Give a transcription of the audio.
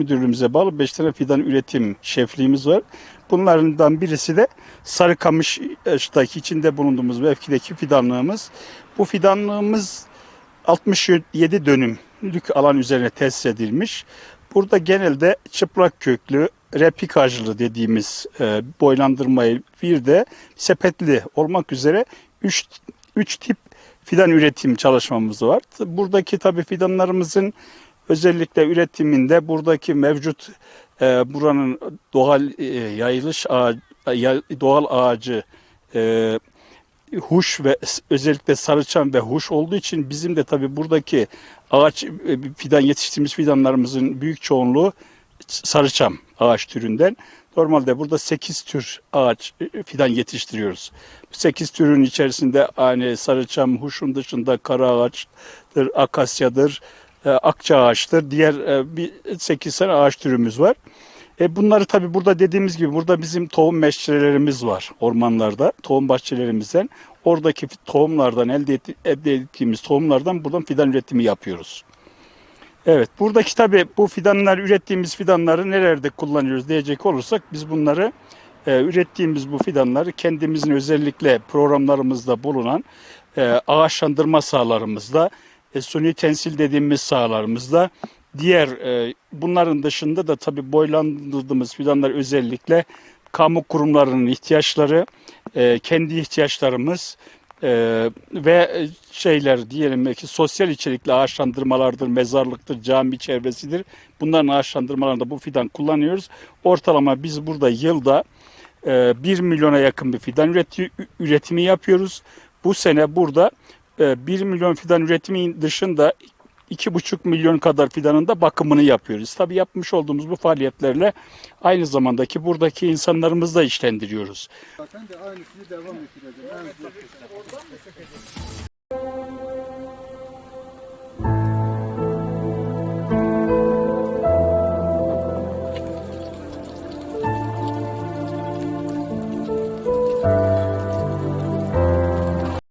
Müdürlüğümüze bağlı 5 tane fidan üretim şefliğimiz var. Bunlardan birisi de Sarıkamış'taki içinde bulunduğumuz mevkideki fidanlığımız. Bu fidanlığımız 67 dönümlük alan üzerine tesis edilmiş. Burada genelde çıplak köklü, repikajlı dediğimiz e, boylandırmayı bir de sepetli olmak üzere 3 3 tip fidan üretim çalışmamız var. Buradaki tabii fidanlarımızın özellikle üretiminde buradaki mevcut e, buranın doğal e, yayılış ağacı, doğal ağacı e, huş ve özellikle sarıçam ve huş olduğu için bizim de tabii buradaki ağaç e, fidan yetiştirdiğimiz fidanlarımızın büyük çoğunluğu sarıçam ağaç türünden. Normalde burada 8 tür ağaç e, fidan yetiştiriyoruz. Bu 8 türün içerisinde hani sarıçam, huşun dışında kara ağaçtır, akasyadır, akça ağaçtır. Diğer e, bir 8 tane ağaç türümüz var. E bunları tabii burada dediğimiz gibi burada bizim tohum meşrelerimiz var ormanlarda, tohum bahçelerimizden. Oradaki tohumlardan elde, etti- elde ettiğimiz tohumlardan buradan fidan üretimi yapıyoruz. Evet, buradaki tabii bu fidanlar, ürettiğimiz fidanları nerelerde kullanıyoruz diyecek olursak biz bunları e, ürettiğimiz bu fidanları kendimizin özellikle programlarımızda bulunan e, ağaçlandırma sahalarımızda, e, suni tensil dediğimiz sahalarımızda, diğer e, bunların dışında da tabii boylandırdığımız fidanlar özellikle kamu kurumlarının ihtiyaçları, e, kendi ihtiyaçlarımız e, ve şeyler diyelim ki sosyal içerikli ağaçlandırmalardır, mezarlıktır, cami çevresidir. Bunların ağaçlandırmalarında bu fidan kullanıyoruz. Ortalama biz burada yılda e, 1 milyona yakın bir fidan üreti, üretimi yapıyoruz. Bu sene burada e, 1 milyon fidan üretimi dışında 2,5 milyon kadar fidanın da bakımını yapıyoruz. Tabii yapmış olduğumuz bu faaliyetlerle aynı zamandaki buradaki insanlarımızı da işlendiriyoruz. Zaten de aynısını devam ettireceğim.